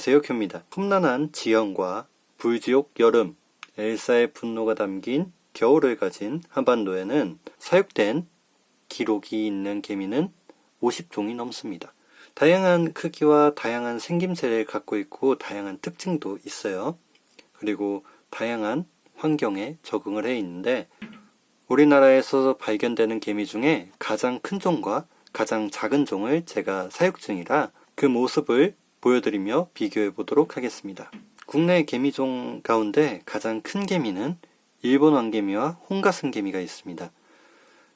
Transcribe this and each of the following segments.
제역효입니다. 험난한 지형과 불지옥 여름, 엘사의 분노가 담긴 겨울을 가진 한반도에는 사육된 기록이 있는 개미는 50종이 넘습니다. 다양한 크기와 다양한 생김새를 갖고 있고 다양한 특징도 있어요. 그리고 다양한 환경에 적응을 해 있는데 우리나라에서 발견되는 개미 중에 가장 큰 종과 가장 작은 종을 제가 사육 중이라 그 모습을 보여드리며 비교해 보도록 하겠습니다. 국내 개미종 가운데 가장 큰 개미는 일본 왕개미와 홍가슴개미가 있습니다.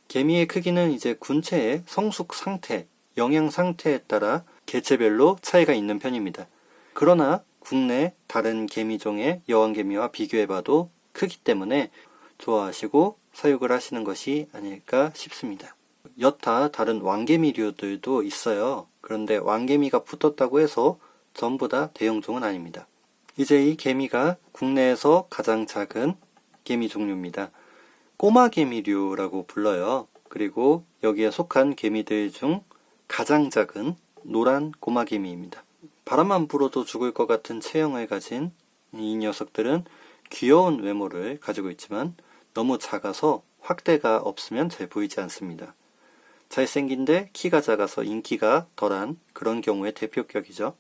개미의 크기는 이제 군체의 성숙 상태, 영양 상태에 따라 개체별로 차이가 있는 편입니다. 그러나 국내 다른 개미종의 여왕개미와 비교해봐도 크기 때문에 좋아하시고 사육을 하시는 것이 아닐까 싶습니다. 여타 다른 왕개미류들도 있어요. 그런데 왕개미가 붙었다고 해서 전부 다 대형종은 아닙니다. 이제 이 개미가 국내에서 가장 작은 개미 종류입니다. 꼬마 개미류라고 불러요. 그리고 여기에 속한 개미들 중 가장 작은 노란 꼬마 개미입니다. 바람만 불어도 죽을 것 같은 체형을 가진 이 녀석들은 귀여운 외모를 가지고 있지만 너무 작아서 확대가 없으면 잘 보이지 않습니다. 잘생긴데 키가 작아서 인기가 덜한 그런 경우의 대표격이죠.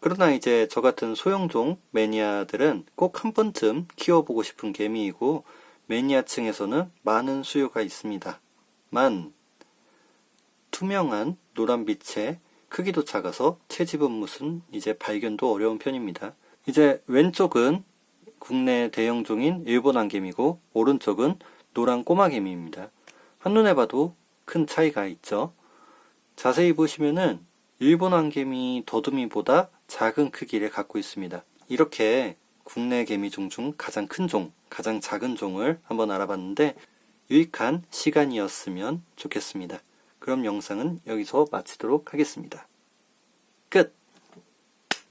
그러나 이제 저 같은 소형종 매니아들은 꼭 한 번쯤 키워보고 싶은 개미이고 매니아층에서는 많은 수요가 있습니다. 만 투명한 노란빛에 크기도 작아서 채집은 무슨 이제 발견도 어려운 편입니다. 이제 왼쪽은 국내 대형종인 일본 안개미고 오른쪽은 노란 꼬마개미입니다. 한눈에 봐도 큰 차이가 있죠. 자세히 보시면은 일본 안개미 더듬이보다 작은 크기를 갖고 있습니다. 이렇게 국내 개미종 중 가장 큰 종, 가장 작은 종을 한번 알아봤는데 유익한 시간이었으면 좋겠습니다. 그럼 영상은 여기서 마치도록 하겠습니다. 끝!